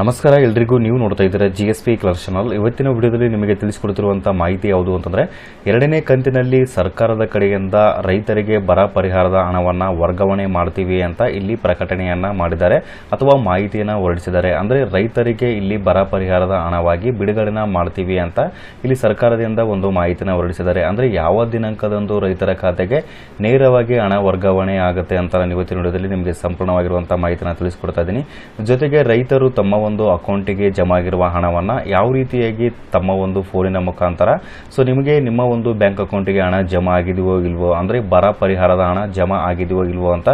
ನಮಸ್ಕಾರ, ಎಲ್ರಿಗೂ ನೀವು ನೋಡ್ತಾ ಇದ್ದೀರಾ G S P colour channel ಇವತ್ತಿನ ವಿಡಿಯೋದಲ್ಲಿ ನಿಮಗೆ ತಿಳಿಸಿಕೊಡ್ತಿರುವಂಥ ಮಾಹಿತಿ ಯಾವುದು ಅಂತಂದರೆ, ಎರಡನೇ ಕಂತಿನಲ್ಲಿ ಸರ್ಕಾರದ ಕಡೆಯಿಂದ ರೈತರಿಗೆ ಬರ ಪರಿಹಾರದ ಹಣವನ್ನು ವರ್ಗಾವಣೆ ಮಾಡ್ತೀವಿ ಅಂತ ಇಲ್ಲಿ ಪ್ರಕಟಣೆಯನ್ನು ಮಾಡಿದ್ದಾರೆ ಅಥವಾ ಮಾಹಿತಿಯನ್ನು ಹೊರಡಿಸಿದ್ದಾರೆ. ಅಂದರೆ ರೈತರಿಗೆ ಇಲ್ಲಿ ಬರ ಪರಿಹಾರದ ಹಣವಾಗಿ ಬಿಡುಗಡೆನ ಮಾಡ್ತೀವಿ ಅಂತ ಇಲ್ಲಿ ಸರ್ಕಾರದಿಂದ ಒಂದು ಮಾಹಿತಿನ ಹೊರಡಿಸಿದ್ದಾರೆ. ಅಂದರೆ ಯಾವ ದಿನಾಂಕದಂದು ರೈತರ ಖಾತೆಗೆ ನೇರವಾಗಿ ಹಣ ವರ್ಗಾವಣೆ ಆಗುತ್ತೆ ಅಂತ ನಾನು ಇವತ್ತಿನ ವಿಡಿಯೋದಲ್ಲಿ ನಿಮಗೆ ಸಂಪೂರ್ಣವಾಗಿರುವಂಥ ಮಾಹಿತಿನ ತಿಳಿಸ್ಕೊಡ್ತಾ ಇದ್ದೀನಿ. ಜೊತೆಗೆ ರೈತರು ತಮ್ಮ ಒಂದು ಅಕೌಂಟಿಗೆ ಜಮಾ ಆಗಿರುವ ಹಣವನ್ನು ಯಾವ ರೀತಿಯಾಗಿ ತಮ್ಮ ಒಂದು ಫೋನಿನ ಮುಖಾಂತರ, ಸೊ ನಿಮಗೆ ನಿಮ್ಮ ಒಂದು ಬ್ಯಾಂಕ್ ಅಕೌಂಟಿಗೆ ಹಣ ಜಮಾ ಆಗಿದೆಯೋ ಇಲ್ವೋ, ಅಂದರೆ ಬರ ಪರಿಹಾರದ ಹಣ ಜಮಾ ಆಗಿದೆಯೋ ಇಲ್ವೋ ಅಂತ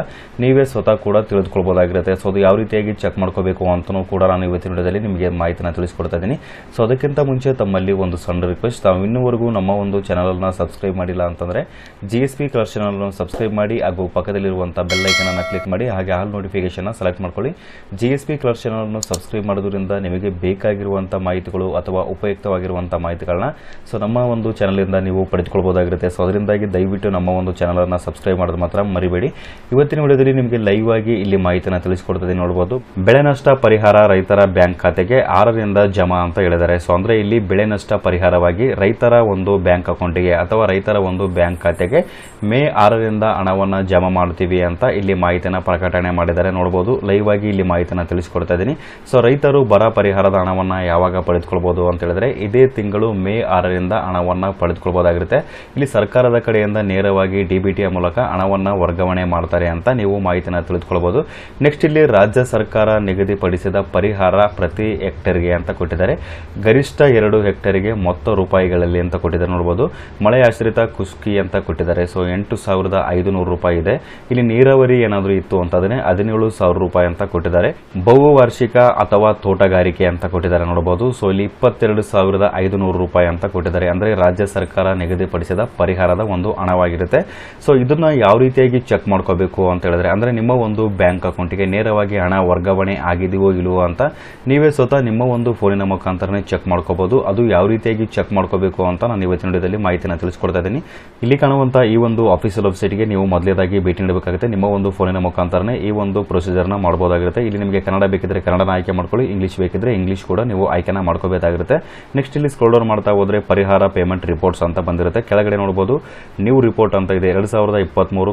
ನೀವೇ ಸ್ವತಃ ಕೂಡ ತಿಳಿದುಕೊಳ್ಬೋದಾಗಿರುತ್ತೆ. ಸೊ ಅದು ಯಾವ ರೀತಿಯಾಗಿ ಚೆಕ್ ಮಾಡ್ಕೋಬೇಕು ಅಂತಲೂ ಕೂಡ ನಾನು ಇವತ್ತಿನ ವಿಡಿಯೋದಲ್ಲಿ ನಿಮಗೆ ಮಾಹಿತಿನ ತಿಳಿಸ್ಕೊಡ್ತಾ ಇದ್ದೀನಿ. ಸೊ ಅದಕ್ಕಿಂತ ಮುಂಚೆ ತಮ್ಮಲ್ಲಿ ಒಂದು ಸಣ್ಣ ರಿಕ್ವೆಸ್ಟ್ ತಾವು ಇನ್ನೂವರೆಗೂ ನಮ್ಮ ಒಂದು ಚಾನಲನ್ನು ಸಬ್ಸ್ಕ್ರೈಬ್ ಮಾಡಿಲ್ಲ ಅಂತಂದರೆ ಜಿ ಎಸ್ ಪಿ ಕಲರ್ ಚಾನಲನ್ನು ಸಬ್ಸ್ಕ್ರೈಬ್ ಮಾಡಿ, ಹಾಗೂ ಪಕ್ಕದಲ್ಲಿರುವಂಥ ಬೆಲ್ಲೈಕನನ್ನು ಕ್ಲಿಕ್ ಮಾಡಿ, ಹಾಗೆ ಆಲ್ ನೋಟಿಫಿಕೇಶನ್ನ ಸೆಲೆಕ್ಟ್ ಮಾಡ್ಕೊಳ್ಳಿ. ಜಿ ಎಸ್ ಪಿ ಕಲರ್ ಚಾನಲನ್ನು ಸಬ್ಸ್ಕ್ರೈಬ್ ಮಾಡೋದ್ರಿಂದ ನಿಮಗೆ ಬೇಕಾಗಿರುವಂಥ ಮಾಹಿತಿಗಳು ಅಥವಾ ಉಪಯುಕ್ತವಾಗಿರುವಂಥ ಮಾಹಿತಿಗಳನ್ನ ಸೊ ನಮ್ಮ ಒಂದು ಚಾನಲಿಂದ ನೀವು ಪಡೆದುಕೊಳ್ಬೋದಾಗಿರುತ್ತೆ. ಸೊ ಅದರಿಂದಾಗಿ ದಯವಿಟ್ಟು ನಮ್ಮ ಒಂದು ಚಾನಲನ್ನು ಸಬ್ಸ್ಕ್ರೈಬ್ ಮಾಡೋದು ಮಾತ್ರ ಮರಿಬೇಡಿ. ಇವತ್ತಿನ ವಿಡಿಯೋದಲ್ಲಿ ನಿಮಗೆ ಲೈವ್ ಆಗಿ ಇಲ್ಲಿ ಮಾಹಿತಿಯನ್ನು ತಿಳಿಸ್ಕೊಡ್ತದೆ ನೋಡ್ಬೋದು. ಬೆಳೆ ನಷ್ಟ ಪರಿಹಾರ ರೈತರ ಬ್ಯಾಂಕ್ ಖಾತೆಗೆ ಆರರಿಂದ ಜಮಾ ಅಂತ ಹೇಳಿದ್ದಾರೆ. ಸೊ ಅಂದರೆ ಇಲ್ಲಿ ಬೆಳೆ ನಷ್ಟ ಪರಿಹಾರವಾಗಿ ರೈತರ ಒಂದು ಬ್ಯಾಂಕ್ ಅಕೌಂಟಿಗೆ ಅಥವಾ ರೈತರ ಒಂದು ಬ್ಯಾಂಕ್ ಖಾತೆಗೆ ಮೇ ಆರರಿಂದ ಹಣವನ್ನು ಜಮಾ ಮಾಡ್ತೀವಿ ಅಂತ ಇಲ್ಲಿ ಮಾಹಿತಿಯನ್ನು ಪ್ರಕಟಣೆ ಮಾಡಿದ್ದಾರೆ. ನೋಡ್ಬೋದು ಲೈವ್ ಆಗಿ ಇಲ್ಲಿ ಮಾಹಿತಿಯನ್ನು ತಿಳಿಸಿಕೊಡ್ತಾ ಇದ್ದೀನಿ. ಸೊ ರೈತರು ಬರ ಪರಿಹಾರದ ಹಣವನ್ನು ಯಾವಾಗ ಪಡೆದುಕೊಳ್ಬೋದು ಅಂತ ಹೇಳಿದ್ರೆ ಇದೇ ತಿಂಗಳು ಮೇ ಆರರಿಂದ ಹಣವನ್ನು ಪಡೆದುಕೊಳ್ಬೋದಾಗಿರುತ್ತೆ. ಇಲ್ಲಿ ಸರ್ಕಾರದ ಕಡೆಯಿಂದ ನೇರವಾಗಿ ಡಿ ಮೂಲಕ ಹಣವನ್ನು ವರ್ಗಾವಣೆ ಮಾಡ್ತಾರೆ ಅಂತ ನೀವು ಮಾಹಿತಿನ ತಿಳಿದುಕೊಳ್ಬೋದು. ನೆಕ್ಸ್ಟ್ ಇಲ್ಲಿ ರಾಜ್ಯ ಸರ್ಕಾರ ನಿಗದಿಪಡಿಸಿದ ಪರಿಹಾರ ಪ್ರತಿ ಹೆಕ್ಟರ್ಗೆ ಅಂತ ಕೊಟ್ಟಿದ್ದಾರೆ. ಗರಿಷ್ಠ ಎರಡು ಹೆಕ್ಟರ್ಗೆ ಮೊತ್ತ ರೂಪಾಯಿಗಳಲ್ಲಿ ಅಂತ ಕೊಟ್ಟಿದ್ದಾರೆ ನೋಡ್ಬೋದು. ಮಳೆ ಆಶ್ರಿತ ಕುಸ್ಕಿ ಅಂತ ಕೊಟ್ಟಿದ್ದಾರೆ. ಸೊ, ಎಂಟು ಸಾವಿರದ ಐದುನೂರು ರೂಪಾಯಿ ಇದೆ. ಇಲ್ಲಿ ನೀರಾವರಿ ಏನಾದರೂ ಇತ್ತು ಅಂತಂದರೆ ಹದಿನೇಳು ಸಾವಿರ ರೂಪಾಯಿ ಅಂತ ಕೊಟ್ಟಿದ್ದಾರೆ. ಬಹುವಾರ್ಷಿಕ ಅಥವಾ ತೋಟಗಾರಿಕೆ ಅಂತ ಕೊಟ್ಟಿದ್ದಾರೆ ನೋಡಬಹುದು. ಸೊ ಇಲ್ಲಿ ಇಪ್ಪತ್ತೆರಡು ಸಾವಿರದ ಐದುನೂರು ರೂಪಾಯಿ ಅಂತ ಕೊಟ್ಟಿದ್ದಾರೆ. ಅಂದ್ರೆ ರಾಜ್ಯ ಸರ್ಕಾರ ನಿಗದಿಪಡಿಸಿದ ಪರಿಹಾರದ ಒಂದು ಹಣವಾಗಿರುತ್ತೆ. ಸೊ ಇದನ್ನ ಯಾವ ರೀತಿಯಾಗಿ ಚೆಕ್ ಮಾಡ್ಕೋಬೇಕು ಅಂತ ಹೇಳಿದ್ರೆ, ಅಂದ್ರೆ ನಿಮ್ಮ ಒಂದು ಬ್ಯಾಂಕ್ ಅಕೌಂಟಿಗೆ ನೇರವಾಗಿ ಹಣ ವರ್ಗಾವಣೆ ಆಗಿದೆಯೋ ಇಲ್ಲವೋ ಅಂತ ನೀವೇ ಸ್ವತಃ ನಿಮ್ಮ ಒಂದು ಫೋನಿನ ಮುಖಾಂತರನೇ ಚೆಕ್ ಮಾಡ್ಕೋಬಹುದು. ಅದು ಯಾವ ರೀತಿಯಾಗಿ ಚೆಕ್ ಮಾಡ್ಕೋಬೇಕು ಅಂತ ನಾನು ಇವತ್ತಿನ ವಿಡಿಯೋದಲ್ಲಿ ಮಾಹಿತಿನ ತಿಳಿಸ್ಕೊಡ್ತಾ ಇದ್ದೀನಿ. ಇಲ್ಲಿ ಕಾಣುವಂಥ ಈ ಒಂದು ಆಫೀಸಿಯಲ್ ವೆಬ್ಸೈಟ್ಗೆ ನೀವು ಮೊದಲೇದಾಗಿ ಭೇಟಿ ನೀಡಬೇಕಾಗುತ್ತೆ. ನಿಮ್ಮ ಒಂದು ಫೋನಿನ ಮುಖಾಂತರನೇ ಈ ಒಂದು ಪ್ರೊಸೀಜರ್ನ ಮಾಡಬಹುದಾಗಿರುತ್ತೆ ಇಲ್ಲಿ ನಿಮಗೆ ಕನ್ನಡ ಬೇಕಿದ್ರೆ ಕನ್ನಡನ ಆಯ್ಕೆ ಮಾಡ್ಕೊಳ್ಳಿ. ಇಂಗ್ಲಿಷ್ ಬೇಕಿದ್ರೆ ಇಂಗ್ಲಿಷ್ ಕೂಡ ನೀವು ಆಯ್ಕೆನ ಮಾಡ್ಕೋಬೇಕಾಗಿರುತ್ತೆ. ನೆಕ್ಸ್ಟ್ ಇಲ್ಲಿ ಸ್ಕ್ರೋಲ್ ಡೌನ್ ಮಾಡ್ತಾ ಹೋದ್ರೆ ಪರಿಹಾರ ಪೇಮೆಂಟ್ ರಿಪೋರ್ಟ್ಸ್ ಅಂತ ಬಂದಿರುತ್ತೆ. ಕೆಳಗಡೆ ನೋಡಬಹುದು ನ್ಯೂ ರಿಪೋರ್ಟ್ ಅಂತ ಇದೆ. ಎರಡ್ ಸಾವಿರದ ಇಪ್ಪತ್ತ್ಮೂರು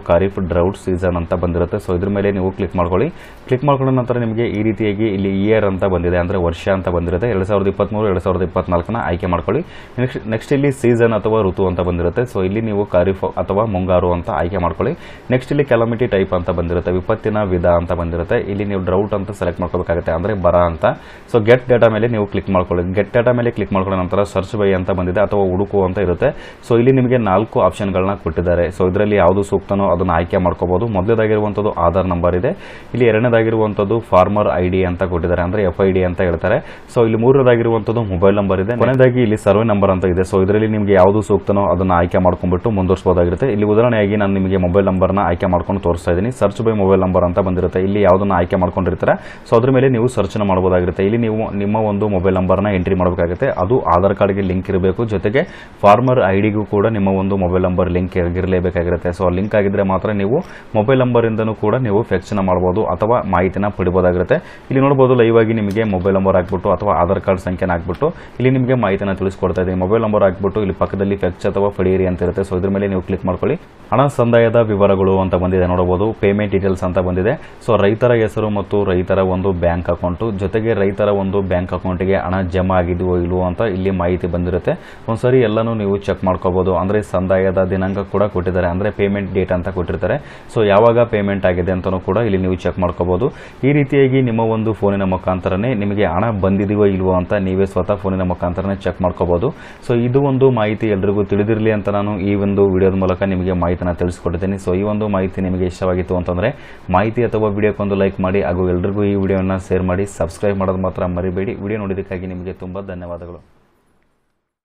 ಡ್ರೌಟ್ ಸೀಸನ್ ಅಂತ ಬಂದಿರುತ್ತೆ. ಸೊ ಇದ್ರ ಮೇಲೆ ನೀವು ಕ್ಲಿಕ್ ಮಾಡ್ಕೊಳ್ಳಿ. ಕ್ಲಿಕ್ ಮಾಡ್ಕೊಂಡ ನಂತರ ನಿಮಗೆ ಈ ರೀತಿಯಾಗಿ ಇಲ್ಲಿ ಇಯರ್ ಅಂತ ಬಂದಿದೆ. ಅಂದರೆ ವರ್ಷ ಅಂತ ಬಂದಿರುತ್ತೆ. ಎರಡ್ ಸಾವಿರದ ಇಪ್ಪತ್ತ್ಮೂರು ಎರಡ್ ಸಾವಿರದ ಇಪ್ಪತ್ನಾಲ್ಕನ ಆಯ್ಕೆ ಮಾಡ್ಕೊಳ್ಳಿ. ನೆಕ್ಸ್ಟ್ ನೆಕ್ಸ್ಟ್ ಇಲ್ಲಿ ಸೀಸನ್ ಅಥವಾ ಋತು ಅಂತ ಬಂದಿರುತ್ತೆ. ಸೊ ಇಲ್ಲಿ ನೀವು ಖಾರೀಫ್ ಅಥವಾ ಮುಂಗಾರು ಅಂತ ಆಯ್ಕೆ ಮಾಡ್ಕೊಳ್ಳಿ. ನೆಕ್ಸ್ಟ್ ಇಲ್ಲಿ ಕೆಲಮಿಟಿ ಟೈಪ್ ಅಂತ ಬಂದಿರುತ್ತೆ. ವಿಪತ್ತಿನ ವಿಧ ಅಂತ ಬಂದಿರುತ್ತೆ. ಇಲ್ಲಿ ನೀವು ಡ್ರೌಟ್ ಅಂತ ಸೆಲೆಕ್ಟ್ ಮಾಡ್ಕೋಬೇಕಾಗುತ್ತೆ. ಅಂದರೆ ಬರ ಅಂತ. ಸೊ ಗೆಟ್ ಡೇಟಾ ಮೇಲೆ ನೀವು ಕ್ಲಿಕ್ ಮಾಡ್ಕೊಳ್ಳಿ. ಗೆಟ್ ಡೇಟಾ ಮೇಲೆ ಕ್ಲಿಕ್ ಮಾಡ್ಕೊಂಡ ನಂತರ ಸರ್ಚ್ ಬೈ ಅಂತ ಬಂದಿದೆ ಅಥವಾ ಹುಡುಕು ಅಂತ ಇರುತ್ತೆ. ಸೊ ಇಲ್ಲಿ ನಿಮಗೆ ನಾಲ್ಕು ಆಪ್ಷನ್ಗಳನ್ನ ಕೊಟ್ಟಿದ್ದಾರೆ. ಸೊ ಇದರಲ್ಲಿ ಯಾವುದು ಸೂಕ್ತನೋ ಅದನ್ನು ಆಯ್ಕೆ ಮಾಡ್ಕೋಬಹುದು ಮೊದಲೇದಾಗಿರುವಂಥದ್ದು ಆಧಾರ್ ನಂಬರ್ ಇದೆ. ಇಲ್ಲಿ ಎರಡನೇದಾಗಿರುವಂಥದ್ದು ಫಾರ್ಮರ್ ಐ ಅಂತ ಕೊಟ್ಟಿದ್ದಾರೆ. ಅಂದರೆ ಎಫ್ ಐ ಅಂತ ಹೇಳ್ತಾರೆ. ಸೊ ಇಲ್ಲಿ ಮೂರನೇದಾಗಿರುವಂಥದ್ದು ಮೊಬೈಲ್ ನಂಬರ್ ಇದೆ. ಕೊನೆಯದಾಗಿ ಇಲ್ಲಿ ಸರ್ವೆ ನಂಬರ್ ಅಂತ ಇದೆ. ಸೊ ಇದರಲ್ಲಿ ನಿಮಗೆ ಯಾವುದು ಸೂಕ್ತನೋ ಅದನ್ನು ಆಯ್ಕೆ ಮಾಡ್ಕೊಂಡ್ಬಿಟ್ಟು ಮುಂದುವರಿಸಬಹುದಾಗಿರುತ್ತೆ ಇಲ್ಲಿ ಉದಾಹರಣೆಯಾಗಿ ನಾನು ನಿಮಗೆ ಮೊಬೈಲ್ ನಂಬರ್ನ ಆಯ್ಕೆ ಮಾಡ್ಕೊಂಡು ತೋರಿಸ್ತಾ ಇದ್ದೀನಿ. ಸರ್ಚ್ ಬೈ ಮೊಬೈಲ್ ನಂಬರ್ ಅಂತ ಬಂದಿರುತ್ತೆ. ಇಲ್ಲಿ ಯಾವುದನ್ನು ಆಯ್ಕೆ ಮಾಡ್ಕೊಂಡಿರ್ತಾರೆ. ಸೊ ಅದ್ರ ಮೇಲೆ ನೀವು ಸರ್ಚ್ನ ಮಾಡಬಹುದಾಗಿರುತ್ತೆ. ಇಲ್ಲಿ ನೀವು ನಿಮ್ಮ ಒಂದು ಮೊಬೈಲ್ ನಂಬರ್ನ ಎಂಟ್ರಿ ಮಾಡಬೇಕಾಗುತ್ತೆ. ಅದು ಆಧಾರ್ ಕಾರ್ಡ್ಗೆ ಲಿಂಕ್ ಇರಬೇಕು. ಜೊತೆಗೆ ಫಾರ್ಮರ್ ಐ ಡಿಗೂ ಕೂಡ ನಿಮ್ಮ ಒಂದು ಮೊಬೈಲ್ ನಂಬರ್ ಲಿಂಕ್ ಇರಲೇಬೇಕಾಗಿರುತ್ತೆ ಸೊ ಲಿಂಕ್ ಆಗಿದ್ರೆ ಮಾತ್ರ ನೀವು ಮೊಬೈಲ್ ನಂಬರಿಂದನೂ ಕೂಡ ನೀವು ಫೆಕ್ಷನ್ ಮಾಡ್ಬೋದು ಅಥವಾ ಮಾಹಿತಿನ ಪಡಿಬೋದಾಗಿರುತ್ತೆ. ಇಲ್ಲಿ ನೋಡ್ಬೋದು ಲೈವ್ ಆಗಿ ನಿಮಗೆ ಮೊಬೈಲ್ ನಂಬರ್ ಹಾಕ್ಬಿಟ್ಟು ಅಥವಾ ಆಧಾರ್ ಕಾರ್ಡ್ ಸಂಖ್ಯೆನ ಹಾಕ್ಬಿಟ್ಟು ಇಲ್ಲಿ ನಿಮಗೆ ಮಾಹಿತಿನ ತಿಳಿಸ್ಕೊಡ್ತಾ ಇದೆ. ಮೊಬೈಲ್ ನಂಬರ್ ಹಾಕ್ಬಿಟ್ಟು ಇಲ್ಲಿ ಪಕ್ಕದಲ್ಲಿ ಫೆಕ್ಚ್ ಅಥವಾ ಫಡಿಯರಿ ಅಂತ ಇರುತ್ತೆ. ಸೊ ಇದ್ರ ಮೇಲೆ ನೀವು ಕ್ಲಿಕ್ ಮಾಡ್ಕೊಳ್ಳಿ. ಹಣ ಸಂದಾಯದ ವಿವರಗಳು ಅಂತ ಬಂದಿದೆ. ನೋಡಬಹುದು ಪೇಮೆಂಟ್ ಡೀಟೇಲ್ಸ್ ಅಂತ ಬಂದಿದೆ. ಸೊ ರೈತರ ಹೆಸರು ಮತ್ತು ರೈತರ ಒಂದು ಬ್ಯಾಂಕ್ ಅಕೌಂಟು ಜೊತೆಗೆ ರೈತರ ಒಂದು ಬ್ಯಾಂಕ್ ಅಕೌಂಟಿಗೆ ಹಣ ಜಮಾ ಆಗಿದೆಯೋ ಇಲ್ವೋ ಅಂತ ಇಲ್ಲಿ ಮಾಹಿತಿ ಬಂದಿರುತ್ತೆ. ಒಂದ್ಸರಿ ಎಲ್ಲನೂ ನೀವು ಚೆಕ್ ಮಾಡ್ಕೋಬಹುದು ಅಂದರೆ ಸಂದಾಯದ ದಿನಾಂಕ ಕೂಡ ಕೊಟ್ಟಿದ್ದಾರೆ. ಅಂದರೆ ಪೇಮೆಂಟ್ ಡೇಟ್ ಅಂತ ಕೊಟ್ಟಿರ್ತಾರೆ. ಸೊ ಯಾವಾಗ ಪೇಮೆಂಟ್ ಆಗಿದೆ ಅಂತಲೂ ಕೂಡ ಇಲ್ಲಿ ನೀವು ಚೆಕ್ ಮಾಡ್ಕೋಬೋದು. ಈ ರೀತಿಯಾಗಿ ನಿಮ್ಮ ಒಂದು ಫೋನಿನ ಮುಖಾಂತರನೇ ನಿಮಗೆ ಹಣ ಬಂದಿದೆಯೋ ಇಲ್ವೋ ಅಂತ ನೀವೇ ಸ್ವತಃ ಫೋನಿನ ಮುಖಾಂತರನೇ ಚೆಕ್ ಮಾಡ್ಕೋಬಹುದು ಸೊ ಇದು ಒಂದು ಮಾಹಿತಿ ಎಲ್ರಿಗೂ ತಿಳಿದಿರಲಿ ಅಂತ ನಾನು ಈ ಒಂದು ವಿಡಿಯೋದ ಮೂಲಕ ನಿಮಗೆ ಮಾಹಿತಿನ ತಿಳಿಸ್ಕೊಡ್ತೀನಿ. ಸೊ ಈ ಒಂದು ಮಾಹಿತಿ ನಿಮಗೆ ಇಷ್ಟವಾಗಿತ್ತು ಅಂತಂದರೆ ಮಾಹಿತಿ ಅಥವಾ ವಿಡಿಯೋಕ್ಕೊಂದು ಲೈಕ್ ಮಾಡಿ ಹಾಗೂ ಎಲ್ರಿಗೂ ಈ ವಿಡಿಯೋನ ಶೇರ್ ಮಾಡಿ ಸಬ್ಸ್ಕ್ರೈಬ್ ಮಾಡೋದು ಮಾತ್ರ ಮರಿಬೇಡಿ. ವಿಡಿಯೋ ನೋಡಿದ್ದಕ್ಕಾಗಿ ನಿಮಗೆ ತುಂಬ ಧನ್ಯವಾದಗಳು.